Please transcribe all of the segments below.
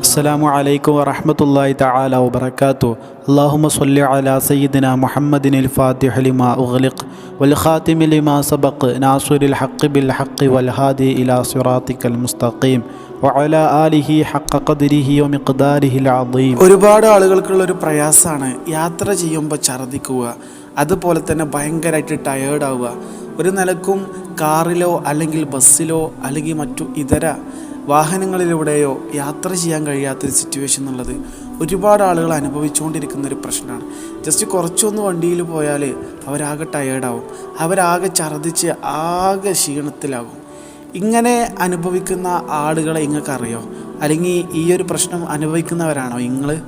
السلام عليكم ورحمة الله تعالى وبركاته اللهم صل على سيدنا محمد الفاتح لما أغلق والخاتم لما سبق ناصر الحق بالحق والهادي إلى صراطك المستقيم وعلى آله حق قدره ومقداره العظيم ഒരുപാട് ആളുകൾക്കുള്ള ഒരു പ്രയാസമാണ് യാത്ര ചെയ്യുമ്പോൾ ഛർദ്ദിക്കുക അതുപോലെ തന്നെ ഭയങ്കരമായിട്ട് ടയേർഡ് ആവുക ഒരു നിലക്കും കാറിലോ അല്ലെങ്കിൽ ബസ്സിലോ അല്ലെങ്കിൽ മറ്റു ഇതര വാഹനങ്ങളിലൂടെയോ യാത്ര ചെയ്യാൻ കഴിയാത്തൊരു സിറ്റുവേഷൻ എന്നുള്ളത് ഒരുപാട് ആളുകൾ അനുഭവിച്ചുകൊണ്ടിരിക്കുന്ന ഒരു പ്രശ്നമാണ്. ജസ്റ്റ് കുറച്ചൊന്ന് വണ്ടിയിൽ പോയാൽ അവരാകെ ടയേർഡാവും അവരാകെ ഛർദ്ദിച്ച് ആകെ ക്ഷീണത്തിലാകും. ഇങ്ങനെ അനുഭവിക്കുന്ന ആളുകളെ നിങ്ങൾക്കറിയോ അല്ലെങ്കിൽ ഈ ഒരു പ്രശ്നം അനുഭവിക്കുന്നവരാണോ നിങ്ങൾ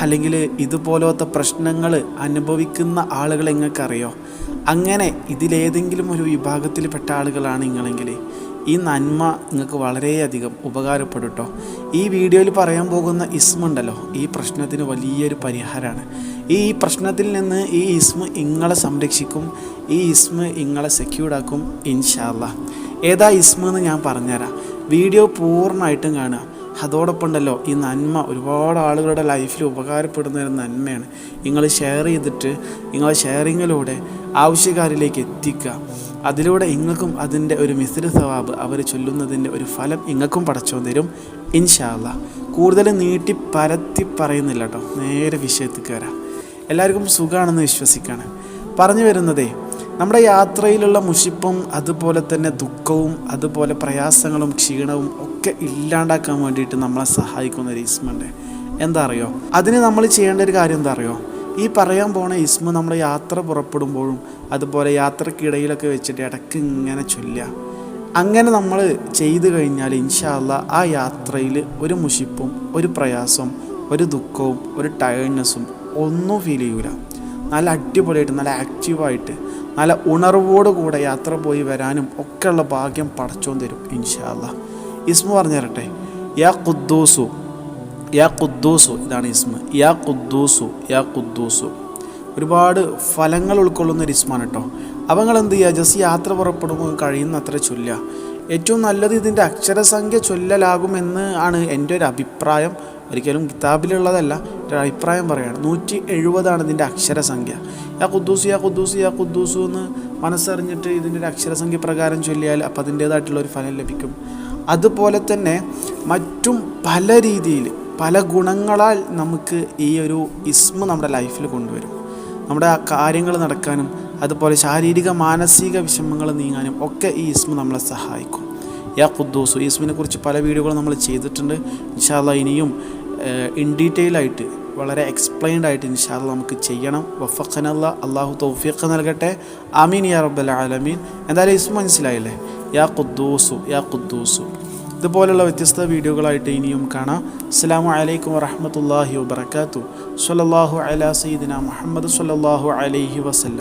അല്ലെങ്കിൽ ഇതുപോലത്തെ പ്രശ്നങ്ങൾ അനുഭവിക്കുന്ന ആളുകളെ നിങ്ങൾക്ക് അറിയോ അങ്ങനെ ഇതിലേതെങ്കിലും ഒരു വിഭാഗത്തിൽപ്പെട്ട ആളുകളാണ് നിങ്ങളെങ്കിൽ ഈ നന്മ നിങ്ങൾക്ക് വളരെയധികം ഉപകാരപ്പെടും കേട്ടോ ഈ വീഡിയോയിൽ പറയാൻ പോകുന്ന ഇസ്മുണ്ടല്ലോ ഈ പ്രശ്നത്തിന് വലിയൊരു പരിഹാരമാണ്. ഈ പ്രശ്നത്തിൽ നിന്ന് ഈ ഇസ്മ ഇങ്ങളെ സംരക്ഷിക്കും ഈ ഇസ്മ ഇങ്ങളെ സെക്യൂർഡാക്കും ഇൻഷാല്ല ഏതാ ഇസ്മ എന്ന് ഞാൻ പറഞ്ഞുതരാം. വീഡിയോ പൂർണമായിട്ടും കാണുക. അതോടൊപ്പം ഉണ്ടല്ലോ ഈ നന്മ ഒരുപാട് ആളുകളുടെ ലൈഫിൽ ഉപകാരപ്പെടുന്ന ഒരു നന്മയാണ്. നിങ്ങൾ ഷെയർ ചെയ്തിട്ട് നിങ്ങളെ ഷെയറിങ്ങിലൂടെ ആവശ്യക്കാരിലേക്ക് എത്തിക്കുക. അതിലൂടെ നിങ്ങൾക്കും അതിന്റെ ഒരു മിസ്ര സവാബ് അവർ ചൊല്ലുന്നതിന്റെ ഒരു ഫലം നിങ്ങൾക്കും പടച്ചു തരും. ഇൻഷാല്ല കൂടുതൽ നീട്ടി പരത്തി പറയുന്നില്ല കേട്ടോ നേരെ വിഷയത്തിൽ കയറാം എല്ലാവർക്കും സുഖമാണെന്ന് വിശ്വസിക്കുകയാണ് പറഞ്ഞു വരുന്നതേ നമ്മുടെ യാത്രയിലുള്ള മുഷിപ്പും അതുപോലെ തന്നെ ദുഃഖവും അതുപോലെ പ്രയാസങ്ങളും ക്ഷീണവും ഒക്കെ ഇല്ലാണ്ടാക്കാൻ വേണ്ടിയിട്ട് നമ്മളെ സഹായിക്കുന്ന ഒരു ഇസ്മുണ്ട്. എന്താ അറിയോ? അതിന് നമ്മൾ ചെയ്യേണ്ട ഒരു കാര്യം എന്താ അറിയോ? ഈ പറയാൻ പോണ ഇസ്മ നമ്മൾ യാത്ര പുറപ്പെടുമ്പോഴും അതുപോലെ യാത്രക്കിടയിലൊക്കെ വെച്ചിട്ട് ഇടയ്ക്ക് ഇങ്ങനെ ചൊല്ലുക. അങ്ങനെ നമ്മൾ ചെയ്തു കഴിഞ്ഞാൽ ഇൻഷാല്ല ആ യാത്രയിൽ ഒരു മുഷിപ്പും ഒരു പ്രയാസവും ഒരു ദുഃഖവും ഒരു ടയർനെസ്സും ഒന്നും ഫീൽ ചെയ്യൂല. നല്ല അടിപൊളിയായിട്ട് നല്ല ആക്റ്റീവായിട്ട് നല്ല ഉണർവോട് കൂടെ യാത്ര പോയി വരാനും ഒക്കെയുള്ള ഭാഗ്യം പടച്ചോൻ തരും ഇൻഷാല്ല ഇസ്മ പറഞ്ഞു തരട്ടെ യാ ഖുദ്ദൂസു യാ ഖുദ്ദൂസു ഇതാണ് ഇസ്മ. യാ ഖുദ്ദൂസു യാ ഖുദ്ദൂസു. ഒരുപാട് ഫലങ്ങൾ ഉൾക്കൊള്ളുന്ന ഒരു ഇസ്മാണ് കേട്ടോ അവങ്ങൾ എന്ത് ചെയ്യുക ജസ്റ്റ് യാത്ര പുറപ്പെടുമ്പോൾ കഴിയുന്ന അത്ര ചൊല്ലുക. ഏറ്റവും നല്ലത് ഇതിന്റെ അക്ഷരസംഖ്യ ചൊല്ലലാകുമെന്ന് ആണ് എന്റെ ഒരു അഭിപ്രായം. ഒരിക്കലും കിതാബിലുള്ളതല്ല. അഭിപ്രായം പറയുകയാണ് നൂറ്റി എഴുപതാണ് ഇതിന്റെ അക്ഷരസംഖ്യ. യാ കുദ്ദൂസ് യാ കുദ്ദൂസ് യാ കുദ്ദൂസു എന്ന് മനസ്സറിഞ്ഞിട്ട് ഇതിന്റെ ഒരു അക്ഷരസംഖ്യ പ്രകാരം ചൊല്ലിയാൽ അപ്പം അതിന്റേതായിട്ടുള്ള ഒരു ഫലം ലഭിക്കും. അതുപോലെ തന്നെ മറ്റും പല രീതിയിൽ പല ഗുണങ്ങളാൽ നമുക്ക് ഈ ഒരു ഇസ്മ നമ്മുടെ ലൈഫിൽ കൊണ്ടുവരും. നമ്മുടെ ആ കാര്യങ്ങൾ നടക്കാനും അതുപോലെ ശാരീരിക മാനസിക വിഷമങ്ങൾ നീങ്ങാനും ഒക്കെ ഈ ഇസ്മ നമ്മളെ സഹായിക്കും. യാ ഖുദ്ദൂസു ഇസ്മിനെ കുറിച്ച് പല വീഡിയോകളും നമ്മൾ ചെയ്തിട്ടുണ്ട്. ഇൻഷാല്ല ഇനിയും ഇൻ ഡീറ്റെയിൽ ആയിട്ട് വളരെ എക്സ്പ്ലെയിൻഡ് ആയിട്ട് ഇൻഷാല്ല നമുക്ക് ചെയ്യണം. വഫഖനല്ല. അള്ളാഹു തൗഫീഖ് നൽകട്ടെ. അമീൻ യാ റബ്ബൽ ആലമീൻ. എന്തായാലും ഇസ്മ മനസ്സിലായില്ലേ? യാ ഖുദ്ദൂസു യാ ഖുദ്ദൂസു. ഇതുപോലുള്ള വ്യത്യസ്ത വീഡിയോകളായിട്ട് ഇനിയും കാണാം. അസ്സാം വലൈക്കും വറഹമത്തല്ലാഹി വബർക്കാത്തു സല്ലാഹു അല സീദിന മുഹമ്മദ് സല്ലാഹു അലൈഹി വസല്ലം.